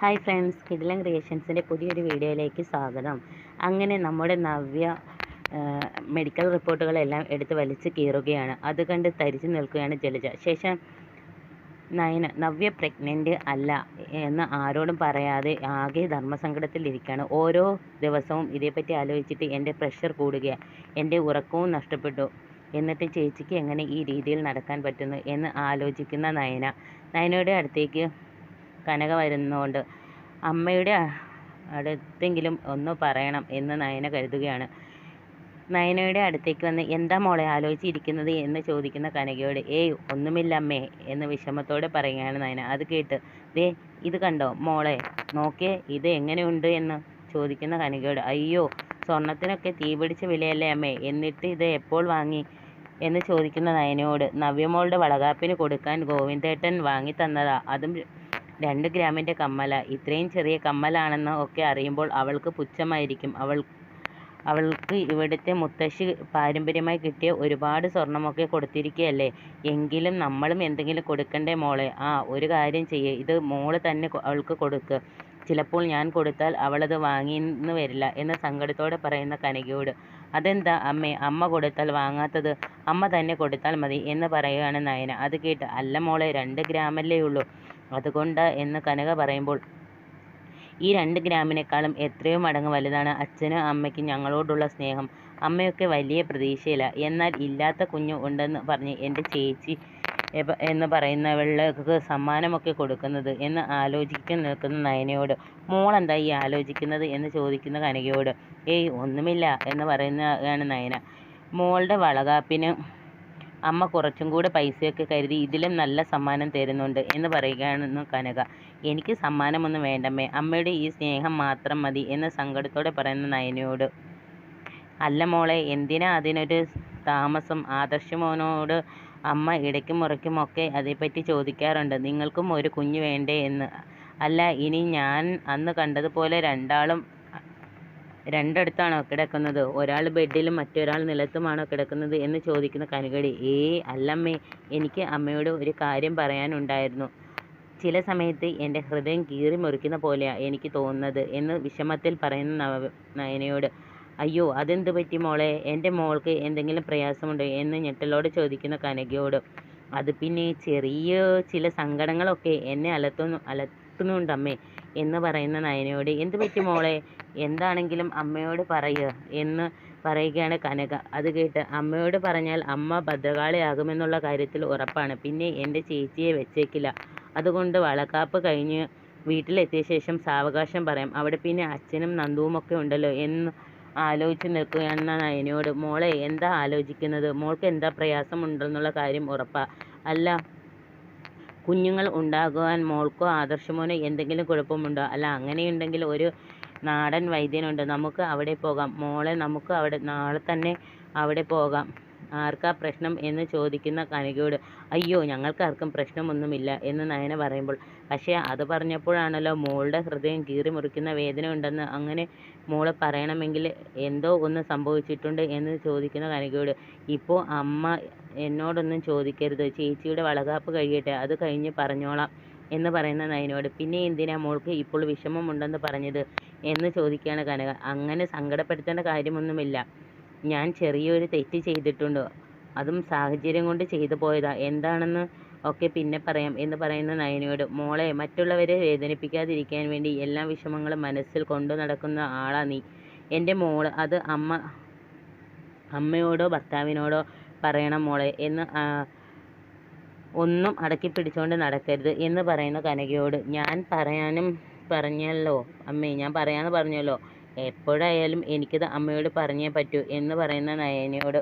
Hi friends കിഡിലൻ ക്രിയേഷൻസിന്റെ പുതിയൊരു വീഡിയോയിലേക്ക് സ്വാഗതം. അങ്ങനെ നമ്മുടെ നവ്യ മെഡിക്കൽ റിപ്പോർട്ടുകളെല്ലാം എടുത്ത് വലിച്ച് കീറുകയാണ്. അത് കണ്ട് തരിച്ചു നിൽക്കുകയാണ് ജലജ. ശേഷം നയന നവ്യ പ്രഗ്നന്റ് അല്ല എന്ന് ആരോടും പറയാതെ ആകെ ധർമ്മസങ്കടത്തിലിരിക്കുകയാണ് ഓരോ ദിവസവും ഇതേപ്പറ്റി ആലോചിച്ചിട്ട് എന്റെ പ്രഷർ കൂടുകയാണ്. എന്റെ ഉറക്കവും നഷ്ടപ്പെട്ടു. എന്നിട്ട് ചേച്ചിക്ക് എങ്ങനെ ഈ രീതിയിൽ നടക്കാൻ പറ്റുന്നു എന്ന് ആലോചിക്കുന്ന നയന. നയനയുടെ അടുത്തേക്ക് കനക വരുന്നതുകൊണ്ട് അമ്മയുടെ അടുത്തെങ്കിലും ഒന്ന് പറയണം എന്ന് നയന കരുതുകയാണ്. നയനയുടെ അടുത്തേക്ക് വന്ന് എന്താ മോളെ ആലോചിച്ചിരിക്കുന്നത്? എന്ന് ചോദിക്കുന്ന കനകയോട് ഏയ് ഒന്നുമില്ല അമ്മേ എന്ന് വിഷമത്തോടെ പറയുകയാണ് നയന. അത് കേട്ട് ദേ ഇത് കണ്ടോ മോളെ നോക്കേ ഇത് എങ്ങനെയുണ്ട്? എന്ന് ചോദിക്കുന്ന കനകയോട് അയ്യോ സ്വർണത്തിനൊക്കെ തീ പിടിച്ച വിലയല്ലേ അമ്മേ എന്നിട്ട് ഇത് എപ്പോൾ വാങ്ങി? എന്ന് ചോദിക്കുന്ന നയനയോട് നവ്യമോളുടെ വളകാപ്പിന് കൊടുക്കാൻ ഗോവിന്ദേട്ടൻ വാങ്ങി തന്നതാ അതും രണ്ട് ഗ്രാമിന്റെ കമ്മല. ഇത്രയും ചെറിയ കമ്മലാണെന്ന് ഒക്കെ അറിയുമ്പോൾ അവൾക്ക് പുച്ഛമായിരിക്കും. അവൾ അവൾക്ക് ഇവിടുത്തെ മുത്തശ്ശി പാരമ്പര്യമായി കിട്ടിയ ഒരുപാട് സ്വർണമൊക്കെ കൊടുത്തിരിക്കുകയല്ലേ എങ്കിലും നമ്മളും എന്തെങ്കിലും കൊടുക്കണ്ടേ മോളെ? ആ ഒരു കാര്യം ചെയ്യേ. ഇത് മോൾ തന്നെ അവൾക്ക് കൊടുക്ക്. ചിലപ്പോൾ ഞാൻ കൊടുത്താൽ അവളത് വാങ്ങിയെന്ന് വരില്ല എന്ന് സങ്കടത്തോടെ പറയുന്ന കനകയോട്. അതെന്താ അമ്മേ? അമ്മ കൊടുത്താൽ വാങ്ങാത്തത് അമ്മ തന്നെ കൊടുത്താൽ മതി എന്ന് പറയുകയാണ് നയന. അത് കേട്ട് അല്ല മോളെ രണ്ട് ഗ്രാമല്ലേ ഉള്ളൂ. അതുകൊണ്ട് എന്ന് കനക പറയുമ്പോൾ ഈ രണ്ട് ഗ്രാമിനേക്കാളും എത്രയോ മടങ്ങ് വലുതാണ് അച്ഛനും അമ്മയ്ക്കും ഞങ്ങളോടുള്ള സ്നേഹം. അമ്മയൊക്കെ വലിയ പ്രതീക്ഷയില്ല എന്നാൽ ഇല്ലാത്ത കുഞ്ഞു ഉണ്ടെന്ന് പറഞ്ഞ് എന്റെ ചേച്ചി എന്ന് പറയുന്നവൾക്ക് സമ്മാനമൊക്കെ കൊടുക്കുന്നത് എന്ന് ആലോചിക്കാൻ നിൽക്കുന്ന നയനയോട്. മോളെന്താ ഈ ആലോചിക്കുന്നത്? എന്ന് ചോദിക്കുന്ന കനകയോട്. ഏയ് ഒന്നുമില്ല എന്ന് പറയുന്നതാണ് നയന. മോളുടെ വളകാപ്പിന് അമ്മ കുറച്ചും കൂടെ പൈസയൊക്കെ കരുതി ഇതിലും നല്ല സമ്മാനം തരുന്നുണ്ട് എന്ന് പറയുകയാണെന്ന് കനക. എനിക്ക് സമ്മാനമൊന്നും വേണ്ടമ്മേ. അമ്മയുടെ ഈ സ്നേഹം മാത്രം മതി എന്ന് സങ്കടത്തോടെ പറയുന്ന നയനയോട്. അല്ല മോളെ എന്തിനാ അതിനൊരു താമസം? ആദർശമോനോട് അമ്മ ഇടയ്ക്കും മുറയ്ക്കുമൊക്കെ അതേപ്പറ്റി ചോദിക്കാറുണ്ട്. നിങ്ങൾക്കും ഒരു കുഞ്ഞു വേണ്ടേ എന്ന്. അല്ല ഇനി ഞാൻ അന്ന് കണ്ടതുപോലെ രണ്ടാളും രണ്ടിടത്താണോ കിടക്കുന്നത്. ഒരാൾ ബെഡിലും മറ്റൊരാൾ നിലത്തുമാണോ കിടക്കുന്നത് എന്ന് ചോദിക്കുന്ന കനുകടി ഏയ് അല്ലമ്മേ എനിക്ക് അമ്മയോട് ഒരു കാര്യം പറയാനുണ്ടായിരുന്നു. ചില സമയത്ത് എന്റെ ഹൃദയം കീറി മുറിക്കുന്ന പോലെയാണ് എനിക്ക് തോന്നുന്നത് എന്ന് വിഷമത്തിൽ പറയുന്ന നവ നയനയോട്. അയ്യോ അതെന്ത് പറ്റി മോളെ? എന്റെ മോൾക്ക് എന്തെങ്കിലും പ്രയാസമുണ്ടോ? എന്ന് ഞെട്ടലോട് ചോദിക്കുന്ന കനകയോട്. അത് പിന്നെ ചെറിയ ചില സങ്കടങ്ങളൊക്കെ എന്നെ അലത്തുന്നു അലത്തുന്നുണ്ടമ്മേ. എന്ന് പറയുന്ന നയനയോട് എന്ത് പറ്റി മോളെ? എന്താണെങ്കിലും അമ്മയോട് പറയുക എന്ന് പറയുകയാണ് കനക. അത് കേട്ട് അമ്മയോട് പറഞ്ഞാൽ അമ്മ ഭദ്രകാളിയാകുമെന്നുള്ള കാര്യത്തിൽ ഉറപ്പാണ്. പിന്നെ എന്റെ ചേച്ചിയെ വെച്ചേക്കില്ല. അതുകൊണ്ട് വളക്കാപ്പ് കഴിഞ്ഞ് വീട്ടിലെത്തിയ ശേഷം സാവകാശം പറയാം. അവിടെ പിന്നെ അച്ഛനും നന്ദുവും ഒക്കെ ഉണ്ടല്ലോ എന്ന് ആലോചിച്ച് നിൽക്കുകയാണ് നയനയോട്. മോളെ എന്താ ആലോചിക്കുന്നത്? മോൾക്ക് എന്താ പ്രയാസമുണ്ടെന്നുള്ള കാര്യം ഉറപ്പാ. അല്ല കുഞ്ഞുങ്ങൾ ഉണ്ടാകുവാൻ മോൾക്കോ ആദർശമോനോ എന്തെങ്കിലും കുഴപ്പമുണ്ടോ? അല്ല അങ്ങനെയുണ്ടെങ്കിൽ ഒരു നാടൻ വൈദ്യനുണ്ട്. നമുക്ക് അവിടെ പോകാം. മോളെ നമുക്ക് അവിടെ നാളെ തന്നെ അവിടെ പോകാം. ആർക്കാ പ്രശ്നം എന്ന് ചോദിക്കുന്ന കനകയോട് അയ്യോ ഞങ്ങൾക്ക് ആർക്കും പ്രശ്നമൊന്നുമില്ല എന്ന് നയന പറയുമ്പോൾ. പക്ഷേ അത് പറഞ്ഞപ്പോഴാണല്ലോ മോളുടെ ഹൃദയം കീറി മുറിക്കുന്ന വേദന ഉണ്ടെന്ന്. അങ്ങനെ മോൾ പറയണമെങ്കിൽ എന്തോ ഒന്ന് സംഭവിച്ചിട്ടുണ്ട് എന്ന് ചോദിക്കുന്ന കനകയോട് ഇപ്പോൾ അമ്മ എന്നോടൊന്നും ചോദിക്കരുത്. ചേച്ചിയുടെ വളകാപ്പ് കഴിയട്ടെ. അത് കഴിഞ്ഞ് പറഞ്ഞോളാം എന്ന് പറയുന്ന നയനോട് പിന്നെ എന്തിനാ മോൾക്ക് ഇപ്പോൾ വിഷമമുണ്ടെന്ന് പറഞ്ഞത്? എന്ന് ചോദിക്കുകയാണ് കനക. അങ്ങനെ സങ്കടപ്പെടുത്തേണ്ട കാര്യമൊന്നുമില്ല. ഞാൻ ചെറിയൊരു തെറ്റ് ചെയ്തിട്ടുണ്ട്. അതും സാഹചര്യം കൊണ്ട് ചെയ്തു പോയതാ. എന്താണെന്ന് ഒക്കെ പിന്നെ പറയാം എന്ന് പറയുന്ന നയനയോട്. മോളെ മറ്റുള്ളവരെ വേദനിപ്പിക്കാതിരിക്കാൻ വേണ്ടി എല്ലാ വിഷമങ്ങളും മനസ്സിൽ കൊണ്ടു നടക്കുന്ന ആളാ നീ. എന്റെ മോൾ അത് അമ്മ അമ്മയോടോ ഭർത്താവിനോടോ പറയണം മോളെ. എന്ന് ഒന്നും അടക്കി പിടിച്ചുകൊണ്ട് നടക്കരുത് എന്ന് പറയുന്ന കനകയോട്. ഞാൻ പറയാനും പറഞ്ഞല്ലോ അമ്മേ ഞാൻ പറയാന്ന് പറഞ്ഞല്ലോ. എപ്പോഴായാലും എനിക്കിത് അമ്മയോട് പറഞ്ഞേ പറ്റൂ എന്ന് പറയുന്ന നയനയോട്.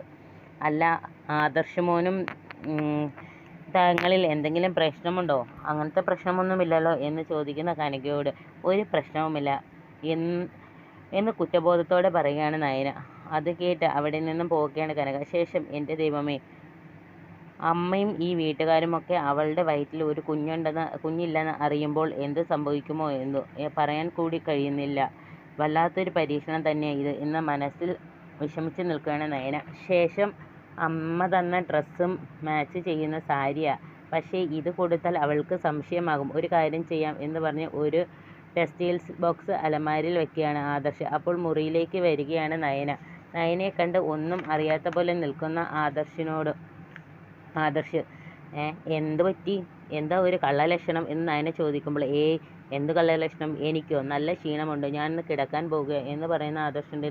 അല്ല ആദർശമോനും മോനും തങ്ങളിൽ എന്തെങ്കിലും പ്രശ്നമുണ്ടോ? അങ്ങനത്തെ പ്രശ്നമൊന്നുമില്ലല്ലോ എന്ന് ചോദിക്കുന്ന കനകയോട് ഒരു പ്രശ്നവുമില്ല എന്ന് എന്ന് കുറ്റബോധത്തോടെ പറയുകയാണ് നയന. അത് കേട്ട് അവിടെ നിന്നും പോവുകയാണ് കനക. ശേഷം എന്റെ ദൈവമേ അമ്മയും ഈ വീട്ടുകാരുമൊക്കെ അവളുടെ വയറ്റിൽ ഒരു കുഞ്ഞുണ്ടെന്ന് കുഞ്ഞില്ലെന്ന് അറിയുമ്പോൾ എന്ത് സംഭവിക്കുമോ എന്ന് പറയാൻ കൂടി കഴിയുന്നില്ല. വല്ലാത്തൊരു പരീക്ഷണം തന്നെയാണ് ഇത്. എന്ന് മനസ്സിൽ വിഷമിച്ച് നിൽക്കുകയാണ് നയന. ശേഷം അമ്മ തന്ന ഡ്രസ്സും മാച്ച് ചെയ്യുന്ന സാരിയാണ് പക്ഷേ ഇത് കൊടുത്താൽ അവൾക്ക് സംശയമാകും. ഒരു കാര്യം ചെയ്യാം എന്ന് പറഞ്ഞ് ഒരു ടെക്സ്റ്റൈൽസ് ബോക്സ് അലമാരിൽ വെക്കുകയാണ് ആദർശ്. അപ്പോൾ മുറിയിലേക്ക് വരികയാണ് നയന. നയനെ കണ്ട് ഒന്നും അറിയാത്ത പോലെ നിൽക്കുന്ന ആദർശിനോട് ആദർശ് എന്ത് പറ്റി? എന്താ ഒരു കള്ളലക്ഷണം? എന്ന് നയന ചോദിക്കുമ്പോൾ ഏയ് എന്ത് കള്ളലക്ഷണം എനിക്കോ? നല്ല ക്ഷീണമുണ്ട്? ഞാൻ ഇന്ന് കിടക്കാൻ പോകുക എന്ന് പറയുന്ന ആദർശിന്റെ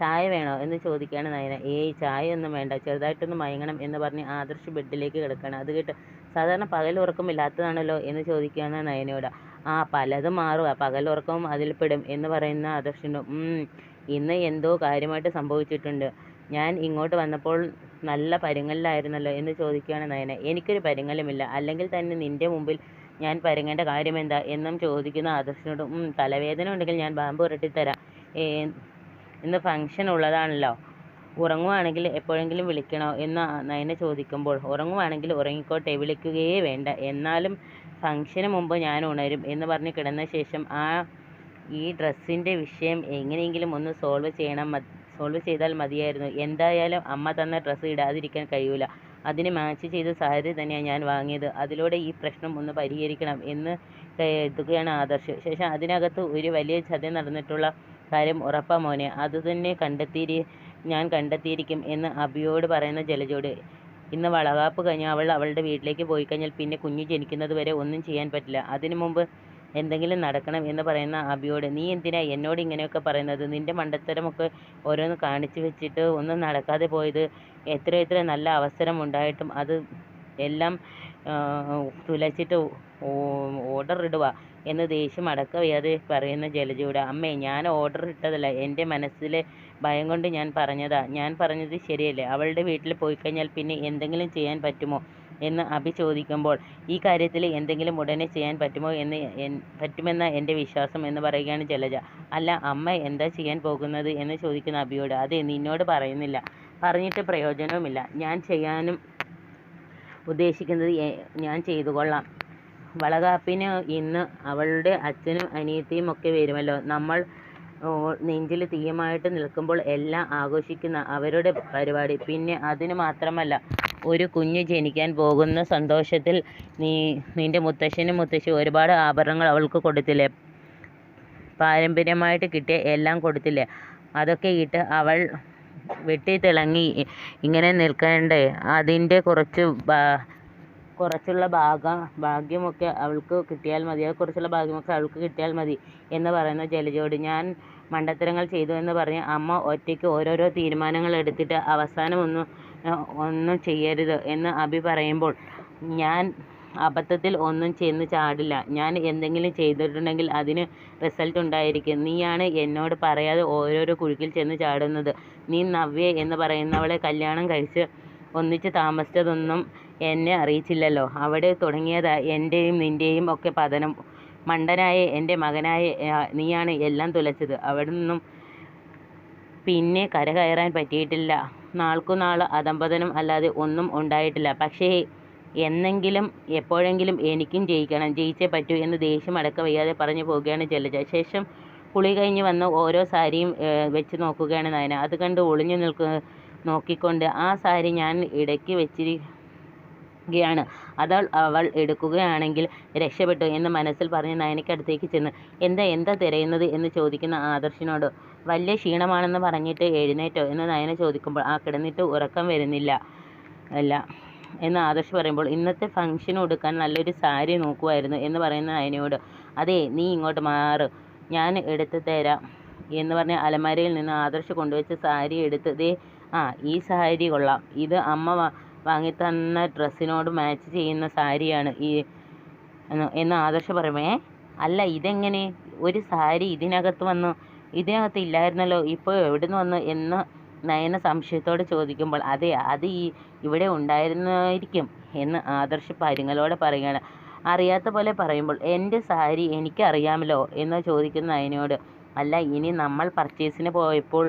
ചായ വേണോ എന്ന് ചോദിക്കുകയാണ് നയന. ഏയ് ചായ ഒന്നും വേണ്ട. ചെറുതായിട്ടൊന്ന് മയങ്ങണം എന്ന് പറഞ്ഞ് ആദർശ് ബെഡിലേക്ക് കിടക്കുകയാണ്. അത് കേട്ട് സാധാരണ പകൽ ഉറക്കമില്ലാത്തതാണല്ലോ എന്ന് ചോദിക്കുകയാണ് നയനയോട്. ആ പലതും മാറുക പകൽ ഉറക്കവും അതിൽപ്പെടും പെടും എന്ന് പറയുന്ന ആദർശിന്റെ ഇന്ന് എന്തോ കാര്യമായിട്ട് സംഭവിച്ചിട്ടുണ്ട്. ഞാൻ ഇങ്ങോട്ട് വന്നപ്പോൾ നല്ല പരുങ്ങലിലായിരുന്നല്ലോ എന്ന് ചോദിക്കുകയാണ് നയന. എനിക്കൊരു പരുങ്ങലുമില്ല. അല്ലെങ്കിൽ തന്നെ നിന്റെ മുമ്പിൽ ഞാൻ പരുങ്ങേണ്ട കാര്യമെന്താ? എന്നും ചോദിക്കുന്ന ആദർശിനോട് "ഉം, തലവേദന ഉണ്ടെങ്കിൽ ഞാൻ ബാമ്പ് തരാം ഏ, ഇന്ന് ഫംഗ്ഷൻ ഉള്ളതാണല്ലോ. ഉറങ്ങുവാണെങ്കിൽ എപ്പോഴെങ്കിലും വിളിക്കണോ? എന്ന് നയന ചോദിക്കുമ്പോൾ ഉറങ്ങുവാണെങ്കിൽ ഉറങ്ങിക്കോട്ടെ വിളിക്കുകയേ വേണ്ട. എന്നാലും ഫംഗ്ഷന് മുമ്പ് ഞാൻ ഉണരും. എന്ന് പറഞ്ഞ് കിടന്ന ശേഷം ആ ഈ ഡ്രസ്സിന്റെ വിഷയം എങ്ങനെയെങ്കിലും ഒന്ന് സോൾവ് ചെയ്യണം. സോൾവ് ചെയ്താൽ മതിയായിരുന്നു. എന്തായാലും അമ്മ തന്ന ഡ്രസ്സ് ഇടാതിരിക്കാൻ കഴിയൂല. അതിന് മാച്ച് ചെയ്ത സാരി തന്നെയാണ് ഞാൻ വാങ്ങിയത്. അതിലൂടെ ഈ പ്രശ്നം ഒന്ന് പരിഹരിക്കണം എന്ന് എത്തുകയാണ് ആദർശ്. ശേഷം അതിനകത്ത് ഒരു വലിയ ചതി നടന്നിട്ടുള്ള കാര്യം ഉറപ്പാ മോനെ. അത് തന്നെ കണ്ടെത്തിയിരി ഞാൻ കണ്ടെത്തിയിരിക്കും എന്ന് അബിയോട് പറയുന്ന ജലജോട്. ഇന്ന് വളകാപ്പ് കഴിഞ്ഞ് അവൾ അവളുടെ വീട്ടിലേക്ക് പോയി കഴിഞ്ഞാൽ പിന്നെ കുഞ്ഞ് ജനിക്കുന്നത് വരെ ഒന്നും ചെയ്യാൻ പറ്റില്ല. അതിനു മുമ്പ് എന്തെങ്കിലും നടക്കണം എന്ന് പറയുന്ന അബിയോട് നീ എന്തിനാ എന്നോട് ഇങ്ങനെയൊക്കെ പറയുന്നത്? നിന്റെ മണ്ടത്തരമൊക്കെ ഓരോന്ന് കാണിച്ചു വെച്ചിട്ട് ഒന്നും നടക്കാതെ പോയത്. എത്ര എത്ര നല്ല അവസരം ഉണ്ടായിട്ടും അത് എല്ലാം തുലച്ചിട്ട് ഓർഡർ ഇടുക എന്ന് ദേഷ്യം അടക്ക വയ്യാതെ പറയുന്ന ജലജയുടെ അമ്മേ ഞാൻ ഓർഡർ ഇട്ടതല്ല. എന്റെ മനസ്സിലെ ഭയം കൊണ്ട് ഞാൻ പറഞ്ഞതാ. ഞാൻ പറഞ്ഞത് ശരിയല്ലേ? അവളുടെ വീട്ടിൽ പോയി കഴിഞ്ഞാൽ പിന്നെ എന്തെങ്കിലും ചെയ്യാൻ പറ്റുമോ? എന്ന് അഭി ചോദിക്കുമ്പോൾ ഈ കാര്യത്തിൽ എന്തെങ്കിലും ഉടനെ ചെയ്യാൻ പറ്റുമോ എന്ന് പറ്റുമെന്ന എന്റെ വിശ്വാസം എന്ന് പറയുകയാണ് ജലജ. അല്ല അമ്മ എന്താ ചെയ്യാൻ പോകുന്നത് എന്ന് ചോദിക്കുന്ന അഭിയോട് അതെ നിന്നോട് പറയുന്നില്ല. പറഞ്ഞിട്ട് പ്രയോജനവുമില്ല. ഞാൻ ചെയ്യാനും ഉദ്ദേശിക്കുന്നത് ഞാൻ ചെയ്തു കൊള്ളാം. വളകാപ്പിന് ഇന്ന് അവളുടെ അച്ഛനും അനിയത്തിയും ഒക്കെ വരുമല്ലോ. നമ്മൾ നെഞ്ചിൽ തീയമായിട്ട് നിൽക്കുമ്പോൾ എല്ലാം ആഘോഷിക്കുന്ന അവരുടെ പരിപാടി. പിന്നെ അതിന് മാത്രമല്ല ഒരു കുഞ്ഞ് ജനിക്കാൻ പോകുന്ന സന്തോഷത്തിൽ നീ നിന്റെ മുത്തശ്ശനും മുത്തശ്ശി ഒരുപാട് ആഭരണങ്ങൾ അവൾക്ക് കൊടുത്തില്ലേ? പാരമ്പര്യമായിട്ട് കിട്ടിയ എല്ലാം കൊടുത്തില്ലേ? അതൊക്കെ ഇട്ട് അവൾ വെട്ടി തിളങ്ങി ഇങ്ങനെ നിൽക്കണ്ടേ? അതിന്റെ കുറച്ച് കുറച്ചുള്ള ഭാഗം ഭാഗ്യമൊക്കെ അവൾക്ക് കിട്ടിയാൽ മതി. കുറച്ചുള്ള ഭാഗ്യമൊക്കെ അവൾക്ക് കിട്ടിയാൽ മതി എന്ന് പറയുന്ന ജലജോടി ഞാൻ മണ്ടത്തരങ്ങൾ ചെയ്തു എന്ന് പറഞ്ഞ് അമ്മ ഒറ്റയ്ക്ക് ഓരോരോ തീരുമാനങ്ങൾ എടുത്തിട്ട് അവസാനം ഒന്നും ഏഹ്, ഒന്നും ചെയ്യരുത് എന്ന് അഭി പറയുമ്പോൾ ഞാൻ അബദ്ധത്തിൽ ഒന്നും ചെന്ന് ചാടില്ല. ഞാൻ എന്തെങ്കിലും ചെയ്തിട്ടുണ്ടെങ്കിൽ അതിന് റിസൾട്ട് ഉണ്ടായിരിക്കും. നീയാണ് എന്നോട് പറയാതെ ഓരോരോ കുഴുക്കിൽ ചെന്ന് ചാടുന്നത്. നീ നവ്യ എന്ന് പറയുന്നവളെ കല്യാണം കഴിച്ച് ഒന്നിച്ച് താമസിച്ചതൊന്നും എന്നെ അറിയിച്ചില്ലല്ലോ. അവിടെ തുടങ്ങിയതാ എന്റെയും നിന്റെയും ഒക്കെ പതനം. മണ്ടനായ എന്റെ മകനായ നീയാണ് എല്ലാം തുലച്ചത്. അവിടെ നിന്നും പിന്നെ കരകയറാൻ പറ്റിയിട്ടില്ല. നാൾക്കുനാൾ അധംപതനം അല്ലാതെ ഒന്നും ഉണ്ടായിട്ടില്ല. പക്ഷേ എന്നെങ്കിലും എപ്പോഴെങ്കിലും എനിക്കും ജയിക്കണം. ജയിച്ചേ പറ്റൂ എന്ന് ദേഷ്യം അടക്ക വയ്യാതെ പറഞ്ഞു പോവുകയാണ് ജലജ. ശേഷം കുളി കഴിഞ്ഞ് വന്ന് ഓരോ സാരിയും വെച്ച് നോക്കുകയാണ് നയന. അത് കണ്ട് ഒളിഞ്ഞു നോക്കിക്കൊണ്ട് ആ സാരി ഞാൻ ഇടയ്ക്ക് വെച്ചിരി യാണ് അത് അവൾ എടുക്കുകയാണെങ്കിൽ രക്ഷപ്പെട്ടു എന്ന് മനസ്സിൽ പറഞ്ഞ് നയനയ്ക്കടുത്തേക്ക് ചെന്ന് എന്താ എന്താ തിരയുന്നത്? എന്ന് ചോദിക്കുന്ന ആദർശിനോട് വലിയ ക്ഷീണമാണെന്ന് പറഞ്ഞിട്ട് എഴുന്നേറ്റോ? എന്ന് നയന ചോദിക്കുമ്പോൾ ആ കിടന്നിട്ട് ഉറക്കം വരുന്നില്ല അല്ല എന്ന് ആദർശ് പറയുമ്പോൾ ഇന്നത്തെ ഫംഗ്ഷൻ കൊടുക്കാൻ നല്ലൊരു സാരി നോക്കുമായിരുന്നു എന്ന് പറയുന്ന നയനയോട് അതെ നീ ഇങ്ങോട്ട് മാറ് ഞാൻ എടുത്ത് തരാം എന്ന് പറഞ്ഞ അലമാരയിൽ നിന്ന് ആദർശ് കൊണ്ടുവച്ച സാരി എടുത്ത് ദേ ആ ഈ സാരി കൊള്ളാം ഇത് അമ്മ വാങ്ങിത്തന്ന ഡ്രസ്സിനോട് മാച്ച് ചെയ്യുന്ന സാരിയാണ് ഈ എന്ന് ആദർശ പറയുമ്പോൾ അല്ല ഇതെങ്ങനെ? ഒരു സാരി ഇതിനകത്ത് വന്നു ഇതിനകത്ത് ഇല്ലായിരുന്നല്ലോ ഇപ്പോൾ എവിടുന്ന് വന്നു എന്ന് നയന സംശയത്തോടെ ചോദിക്കുമ്പോൾ അതെ അത് ഈ ഇവിടെ ഉണ്ടായിരുന്നായിരിക്കും എന്ന് ആദർശ പരുങ്ങലോടെ പറയുകയാണ്. അറിയാത്ത പോലെ പറയുമ്പോൾ എന്റെ സാരി എനിക്കറിയാമല്ലോ എന്ന് ചോദിക്കുന്ന നയനയോട് അല്ല ഇനി നമ്മൾ പർച്ചേസിന് പോയപ്പോൾ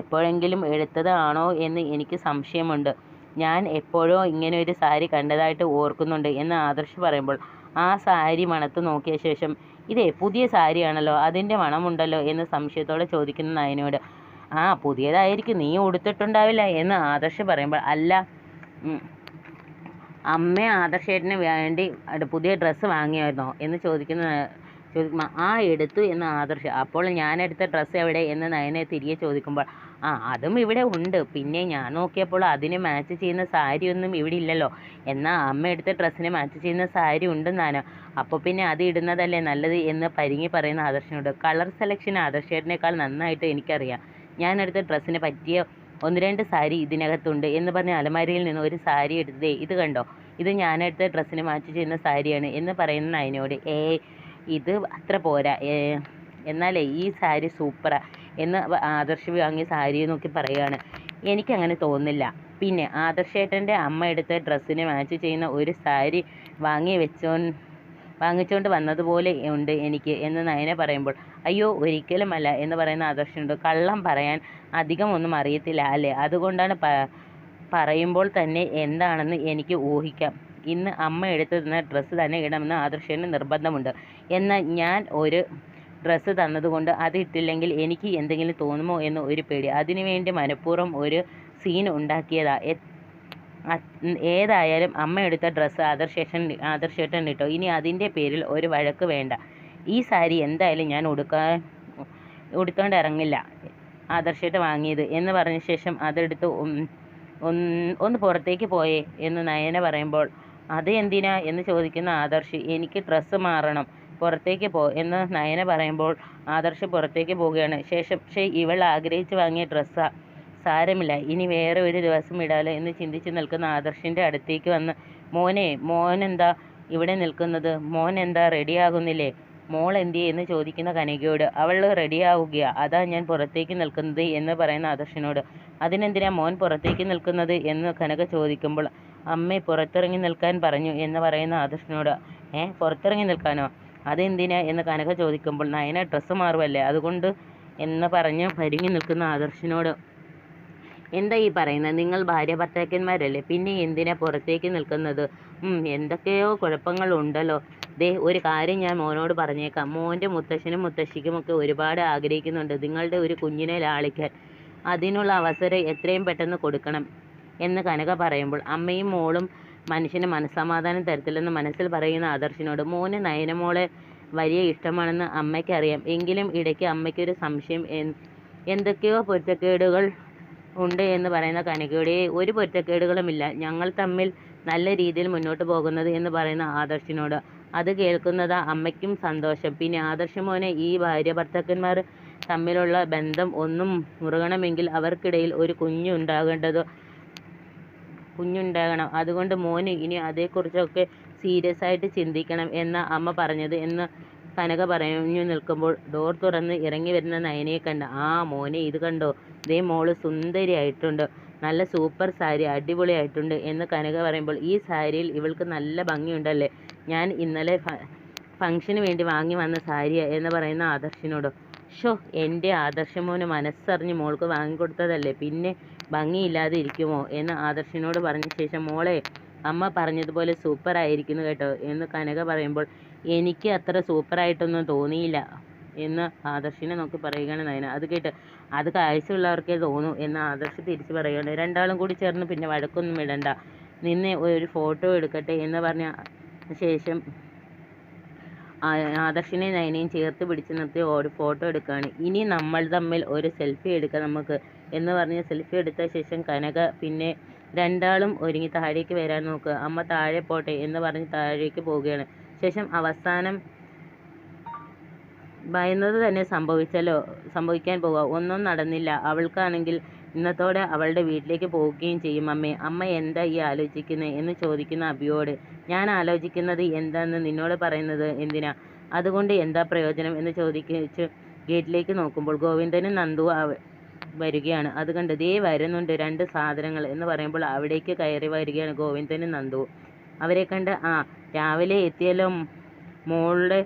എപ്പോഴെങ്കിലും എടുത്തതാണോ എന്ന് എനിക്ക് സംശയമുണ്ട്. ഞാൻ എപ്പോഴോ ഇങ്ങനെ ഒരു സാരി കണ്ടതായിട്ട് ഓർക്കുന്നുണ്ട് എന്ന് ആദർശ് പറയുമ്പോൾ ആ സാരി മണത്ത് നോക്കിയ ശേഷം ഇതേ പുതിയ സാരിയാണല്ലോ അതിന്റെ മണമുണ്ടല്ലോ എന്ന് സംശയത്തോടെ ചോദിക്കുന്ന നയനോട് ആ പുതിയതായിരിക്കും നീ ഉടുത്തിട്ടുണ്ടാവില്ല എന്ന് ആദർശ് പറയുമ്പോൾ അല്ല അമ്മ ആദർശേട്ടന് വേണ്ടി പുതിയ ഡ്രസ്സ് വാങ്ങിയായിരുന്നോ? എന്ന് ചോദിക്കുന്ന ചോദിക്കുമ്പോൾ ആ എടുത്തു എന്ന് ആദർശ് അപ്പോൾ ഞാൻ എടുത്ത ഡ്രസ്സ് എവിടെ? എന്ന് നയനെ തിരികെ ചോദിക്കുമ്പോൾ ആ അതും ഇവിടെ ഉണ്ട്. പിന്നെ ഞാൻ നോക്കിയപ്പോൾ അതിന് മാച്ച് ചെയ്യുന്ന സാരി ഒന്നും ഇവിടെ ഇല്ലല്ലോ. എന്നാൽ അമ്മ എടുത്ത ഡ്രസ്സിന് മാച്ച് ചെയ്യുന്ന സാരി ഉണ്ടെന്നാണ് അപ്പോൾ പിന്നെ അത് ഇടുന്നതല്ലേ നല്ലത് എന്ന് പരിങ്ങി പറയുന്ന ആദർശനോട്. കളർ സെലക്ഷൻ ആദർശേട്ടനേക്കാൾ നന്നായിട്ട് എനിക്കറിയാം. ഞാൻ എടുത്ത ഡ്രസ്സിന് പറ്റിയ ഒന്ന് രണ്ട് സാരി ഇതിനകത്തുണ്ട് എന്ന് പറഞ്ഞ് അലമാരിയിൽ നിന്ന് ഒരു സാരി എടുത്തേ ഇത് കണ്ടോ? ഇത് ഞാൻ എടുത്ത ഡ്രസ്സിന് മാച്ച് ചെയ്യുന്ന സാരിയാണ് എന്ന് പറയുന്ന അതിനോട് ഏ ഇത് അത്ര പോരാ. എന്നാലേ ഈ സാരി സൂപ്പറാ എന്ന് ആദർശ് വാങ്ങിയ സാരി നോക്കി പറയുകയാണ് എനിക്കങ്ങനെ തോന്നുന്നില്ല. പിന്നെ ആദർശേട്ടന്റെ അമ്മ എടുത്ത ഡ്രസ്സിന് മാച്ച് ചെയ്യുന്ന ഒരു സാരി വാങ്ങി വെച്ചോ വാങ്ങിച്ചുകൊണ്ട് വന്നതുപോലെ ഉണ്ട് എനിക്ക് എന്ന് നയന പറയുമ്പോൾ. അയ്യോ ഒരിക്കലുമല്ല എന്ന് പറയുന്ന ആദർശനുണ്ട് കള്ളം പറയാൻ അധികം ഒന്നും അറിയത്തില്ല അല്ലേ? അതുകൊണ്ടാണ് പറയുമ്പോൾ തന്നെ എന്താണെന്ന് എനിക്ക് ഊഹിക്കാം. ഇന്ന് അമ്മ എടുത്തു തന്ന ഡ്രസ്സ് തന്നെ ഇടണമെന്ന് ആദർശന് നിർബന്ധമുണ്ട്. എന്നാൽ ഞാൻ ഒരു ഡ്രസ്സ് തന്നതുകൊണ്ട് അത് ഇട്ടില്ലെങ്കിൽ എനിക്ക് എന്തെങ്കിലും തോന്നുമോ എന്ന് ഒരു പേടി. അതിനുവേണ്ടി മനഃപൂർവം ഒരു സീൻ ഉണ്ടാക്കിയതാ. ഏതായാലും അമ്മ എടുത്ത ഡ്രസ്സ് ആദർശേഷൻ ആദർശേട്ടൻ ഇട്ടോ. ഇനി അതിന്റെ പേരിൽ ഒരു വഴക്ക് വേണ്ട. ഈ സാരി എന്തായാലും ഞാൻ ഉടുക്കാൻ ഉടുത്തോണ്ട് ഇറങ്ങില്ല. ആദർശേട്ടൻ വാങ്ങിയത് എന്ന് പറഞ്ഞ ശേഷം അതെടുത്ത് ഒന്ന് പുറത്തേക്ക് പോയേ എന്ന് നയന പറയുമ്പോൾ അത് എന്തിനാ? എന്ന് ചോദിക്കുന്ന ആദർശ് എനിക്ക് ഡ്രസ്സ് മാറണം. പുറത്തേക്ക് പോ എന്ന് നയന പറയുമ്പോൾ ആദർശ് പുറത്തേക്ക് പോവുകയാണ്. ശേഷം പക്ഷേ ഇവൾ ആഗ്രഹിച്ചു വാങ്ങിയ ഡ്രസ്സാ സാരമില്ല ഇനി വേറെ ഒരു ദിവസം ഇടാലോ എന്ന് ചിന്തിച്ച് നിൽക്കുന്ന ആദർശിന്റെ അടുത്തേക്ക് വന്ന് മോനെ മോനെന്താ ഇവിടെ നിൽക്കുന്നത്? മോൻ എന്താ റെഡിയാകുന്നില്ലേ മോൾ എന്തിയെ? എന്ന് ചോദിക്കുന്ന കനകയോട് അവൾ റെഡിയാവുകയാ അതാ ഞാൻ പുറത്തേക്ക് നിൽക്കുന്നത് എന്ന് പറയുന്ന ആദർശനോട് അതിനെന്തിനാ മോൻ പുറത്തേക്ക് നിൽക്കുന്നത്? എന്ന് കനക ചോദിക്കുമ്പോൾ അമ്മ പുറത്തിറങ്ങി നിൽക്കാൻ പറഞ്ഞു എന്ന് പറയുന്ന ആദർശനോട് ഏ പുറത്തിറങ്ങി നിൽക്കാനോ? അതെന്തിനാ എന്ന് കനക ചോദിക്കുമ്പോൾ നയന ഡ്രസ്സ് മാറുമല്ലേ അതുകൊണ്ട് എന്ന് പറഞ്ഞ് പരുങ്ങി നിൽക്കുന്ന ആദർശിനോട് എന്താ ഈ പറയുന്നത്? നിങ്ങൾ ഭാര്യ ഭർത്താക്കന്മാരല്ലേ? പിന്നെ എന്തിനാ പുറത്തേക്ക് നിൽക്കുന്നത്? എന്തൊക്കെയോ കുഴപ്പങ്ങളുണ്ടല്ലോ ദേ ഒരു കാര്യം ഞാൻ മോനോട് പറഞ്ഞേക്കാം. മോന്റെ മുത്തശ്ശനും മുത്തശ്ശിക്കുമൊക്കെ ഒരുപാട് ആഗ്രഹിക്കുന്നുണ്ട് നിങ്ങളുടെ ഒരു കുഞ്ഞിനെ ലാളിക്കാൻ. അതിനുള്ള അവസരം എത്രയും പെട്ടെന്ന് കൊടുക്കണം. എന്ന് കനക പറയുമ്പോൾ അമ്മയും മോളും മനുഷ്യന് മനസ്സമാധാനം തരത്തില്ലെന്ന് മനസ്സിൽ പറയുന്ന ആദർശിനോട് മോന് നയനമോളെ വലിയ ഇഷ്ടമാണെന്ന് അമ്മയ്ക്കറിയാം. എങ്കിലും ഇടയ്ക്ക് അമ്മയ്ക്കൊരു സംശയം എന്തൊക്കെയോ പൊരുത്തക്കേടുകൾ ഉണ്ട് എന്ന് പറയുന്ന കനകയുടെ ഒരു പൊരുത്തക്കേടുകളുമില്ല. ഞങ്ങൾ തമ്മിൽ നല്ല രീതിയിൽ മുന്നോട്ട് പോകുന്നത് എന്ന് പറയുന്ന ആദർശിനോട്. അത് കേൾക്കുന്നത് അമ്മയ്ക്കും സന്തോഷം. പിന്നെ ആദർശ മോനെ ഈ ഭാര്യ ഭർത്താക്കന്മാർ തമ്മിലുള്ള ബന്ധം ഒന്നും മുറുകണമെങ്കിൽ അവർക്കിടയിൽ ഒരു കുഞ്ഞുണ്ടാകേണ്ടത് കുഞ്ഞുണ്ടാകണം. അതുകൊണ്ട് മോന് ഇനി അതേക്കുറിച്ചൊക്കെ സീരിയസ് ആയിട്ട് ചിന്തിക്കണം എന്ന അമ്മ പറഞ്ഞത് എന്ന് കനക പറഞ്ഞു നിൽക്കുമ്പോൾ ഡോർ തുറന്ന് ഇറങ്ങി വരുന്ന നയനയെ കണ്ട് ആ മോനെ ഇത് കണ്ടോ? ദേ മോൾ സുന്ദരിയായിട്ടുണ്ട്. നല്ല സൂപ്പർ സാരി അടിപൊളിയായിട്ടുണ്ട്. എന്ന് കനക പറയുമ്പോൾ ഈ സാരിയിൽ ഇവൾക്ക് നല്ല ഭംഗിയുണ്ടല്ലേ? ഞാൻ ഇന്നലെ ഫംഗ്ഷന് വേണ്ടി വാങ്ങി വന്ന സാരിയാ എന്ന് പറയുന്ന ആദർശിനോട്. ഷോ എന്റെ ആദർശമോന് മനസ്സറിഞ്ഞ് മോൾക്ക് വാങ്ങിക്കൊടുത്തതല്ലേ? പിന്നെ ഭംഗിയില്ലാതെ ഇരിക്കുമോ എന്ന് ആദർശിനോട് പറഞ്ഞ ശേഷം മോളെ അമ്മ പറഞ്ഞതുപോലെ സൂപ്പർ ആയിരിക്കുന്നു കേട്ടോ എന്ന് കനക പറയുമ്പോൾ എനിക്ക് അത്ര സൂപ്പറായിട്ടൊന്നും തോന്നിയില്ല എന്ന് ആദർശിനെ നോക്കി പറയുകയാണ് നയന. അത് കേട്ട് അത് കാഴ്ചയുള്ളവർക്കേ തോന്നൂ എന്ന് ആദർശ് തിരിച്ചു പറയുകയാണ്. രണ്ടാളും കൂടി ചേർന്ന് പിന്നെ വഴക്കൊന്നും ഇടണ്ട. നിന്നെ ഒരു ഫോട്ടോ എടുക്കട്ടെ എന്ന് പറഞ്ഞ ശേഷം ആ- ആദർശിനെ നയനയും ചേർത്ത് പിടിച്ച് നിർത്തി ഒരു ഫോട്ടോ എടുക്കുകയാണ്. ഇനി നമ്മൾ തമ്മിൽ ഒരു സെൽഫി എടുക്കാം നമുക്ക്. എന്ന് പറഞ്ഞ് സെൽഫി എടുത്ത ശേഷം കനക പിന്നെ രണ്ടാളും ഒരുങ്ങി താഴേക്ക് വരാൻ നോക്കുക. അമ്മ താഴെ പോട്ടെ എന്ന് പറഞ്ഞ് താഴേക്ക് പോവുകയാണ്. ശേഷം അവസാനം ഭയന്നത് തന്നെ സംഭവിച്ചല്ലോ സംഭവിക്കാൻ പോവുക. ഒന്നും നടന്നില്ല. അവൾക്കാണെങ്കിൽ ഇന്നത്തോടെ അവളുടെ വീട്ടിലേക്ക് പോവുകയും ചെയ്യും അമ്മേ അമ്മ എന്താ ഈ ആലോചിക്കുന്നത് എന്ന് ചോദിക്കുന്ന അബിയോട് ഞാൻ ആലോചിക്കുന്നത് എന്താന്ന് നിന്നോട് പറയുന്നത് എന്തിനാ? അതുകൊണ്ട് എന്താ പ്രയോജനം? എന്ന് ചോദിച്ച് ഗേറ്റിലേക്ക് നോക്കുമ്പോൾ ഗോവിന്ദനും നന്ദു വരികയാണ്. അത് കണ്ട് ദേ വരുന്നുണ്ട് രണ്ട് സാധനങ്ങൾ എന്ന് പറയുമ്പോൾ അവിടേക്ക് കയറി വരികയാണ് ഗോവിന്ദനും നന്ദു അവരെ കണ്ട് ആ രാവിലെ എത്തിയല്ലോ മോളുടെ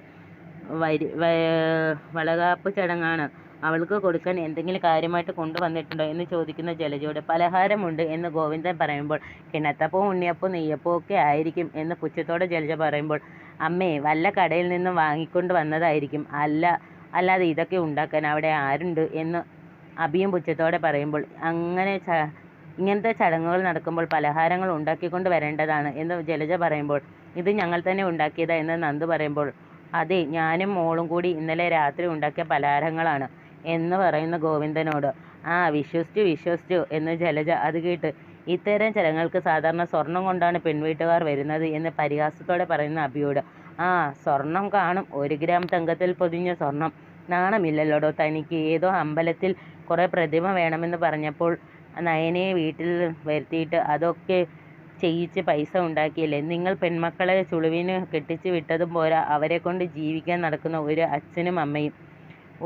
വരി വളകാപ്പ് ചടങ്ങാണ്. അവൾക്ക് കൊടുക്കാൻ എന്തെങ്കിലും കാര്യമായിട്ട് കൊണ്ടുവന്നിട്ടുണ്ടോ എന്ന് ചോദിക്കുന്ന ജലജയോട് പലഹാരമുണ്ട് എന്ന് ഗോവിന്ദൻ പറയുമ്പോൾ കിണത്തപ്പവും ഉണ്ണിയപ്പവും നെയ്യപ്പവും ഒക്കെ ആയിരിക്കും എന്ന് പുച്ഛത്തോടെ ജലജ പറയുമ്പോൾ അമ്മേ വല്ല കടയിൽ നിന്നും വാങ്ങിക്കൊണ്ട് വന്നതായിരിക്കും. അല്ല അല്ലാതെ ഇതൊക്കെ ഉണ്ടാക്കാൻ അവിടെ ആരുണ്ട്? എന്ന് അഭിയും പുച്ഛത്തോടെ പറയുമ്പോൾ അങ്ങനെ ഇങ്ങനത്തെ ചടങ്ങുകൾ നടക്കുമ്പോൾ പലഹാരങ്ങൾ ഉണ്ടാക്കിക്കൊണ്ട് വരേണ്ടതാണ് എന്ന് ജലജ പറയുമ്പോൾ ഇത് ഞങ്ങൾ തന്നെ ഉണ്ടാക്കിയതാ എന്ന് നന്ദു പറയുമ്പോൾ അതെ ഞാനും മോളും കൂടി ഇന്നലെ രാത്രി ഉണ്ടാക്കിയ പലഹാരങ്ങളാണ്. എന്ന് പറയുന്ന ഗോവിന്ദനോട് ആ വിശ്വസിച്ചു വിശ്വസിച്ചു എന്ന് ജലജ അത് കേട്ട് ഇത്തരം ചിലങ്ങൾക്ക് സാധാരണ സ്വർണം കൊണ്ടാണ് പെൺവീട്ടുകാർ വരുന്നത് എന്ന് പരിഹാസത്തോടെ പറയുന്ന അബിയോട് ആ സ്വർണം കാണും. ഒരു ഗ്രാം തങ്കത്തിൽ പൊതിഞ്ഞ സ്വർണം നാണമില്ലല്ലോടോ? തനിക്ക് ഏതോ അമ്പലത്തിൽ കുറേ പ്രതിമ വേണമെന്ന് പറഞ്ഞപ്പോൾ നയനയെ വീട്ടിൽ വരുത്തിയിട്ട് അതൊക്കെ ചെയ്യിച്ച് പൈസ ഉണ്ടാക്കിയില്ലേ? നിങ്ങൾ പെൺമക്കളെ ചുളിവിന് കെട്ടിച്ചു വിട്ടതും പോരാ. അവരെ കൊണ്ട് ജീവിക്കാൻ നടക്കുന്ന ഒരു അച്ഛനും അമ്മയും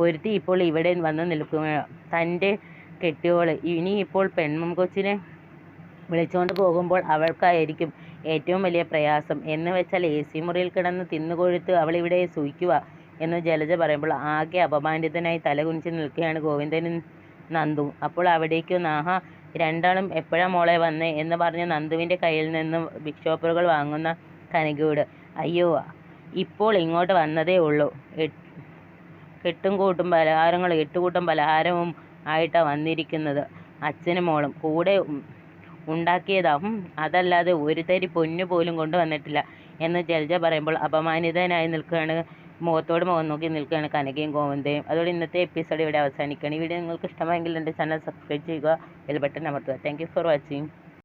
ഒരുത്തി ഇപ്പോൾ ഇവിടെ വന്ന് നിൽക്കുകയാണ് തന്റെ കെട്ടിയോൾ ഇനി ഇപ്പോൾ പെൺകൊച്ചിനെ വിളിച്ചുകൊണ്ട് പോകുമ്പോൾ അവൾക്കായിരിക്കും ഏറ്റവും വലിയ പ്രയാസം. എന്ന് വെച്ചാൽ എ സി മുറിയിൽ കിടന്ന് തിന്നുകൊഴുത്ത് അവളിവിടെ സൂയിക്കുക എന്ന് ജലജ പറയുമ്പോൾ ആകെ അപമാനിതനായി തലകുനിച്ച് നിൽക്കുകയാണ് ഗോവിന്ദനും നന്ദു. അപ്പോൾ അവിടേക്ക് നാഹ രണ്ടാളും എപ്പോഴാ മോളെ വന്നേ എന്ന് പറഞ്ഞ് നന്ദുവിന്റെ കയ്യിൽ നിന്ന് ബിഗ് ഷോപ്പറുകൾ വാങ്ങുന്ന കനകയോട് അയ്യോ ഇപ്പോൾ ഇങ്ങോട്ട് വന്നതേ ഉള്ളൂ. എട്ട് കെട്ടും പലഹാരങ്ങൾ എട്ടുകൂട്ടം പലഹാരവും ആയിട്ടാണ് വന്നിരിക്കുന്നത്. അച്ഛനും മോളും കൂടെ ഉണ്ടാക്കിയതാവും അതല്ലാതെ ഒരു തരി പൊന്നു പോലും കൊണ്ടുവന്നിട്ടില്ല എന്ന് ജലജ പറയുമ്പോൾ അപമാനിതനായി നിൽക്കുകയാണ്. മുഖത്തോട് മുഖം നോക്കി നിൽക്കുകയാണ് കനകയും ഗോവിന്ദയും. അതോടെ ഇന്നത്തെ എപ്പിസോഡ് ഇവിടെ അവസാനിക്കുകയാണ്. ഈ വീഡിയോ നിങ്ങൾക്ക് ഇഷ്ടമായെങ്കിൽ എന്റെ ചാനൽ സബ്സ്ക്രൈബ് ചെയ്യുക. ബെൽ ബട്ടൺ അമർത്തുക. Thank you for watching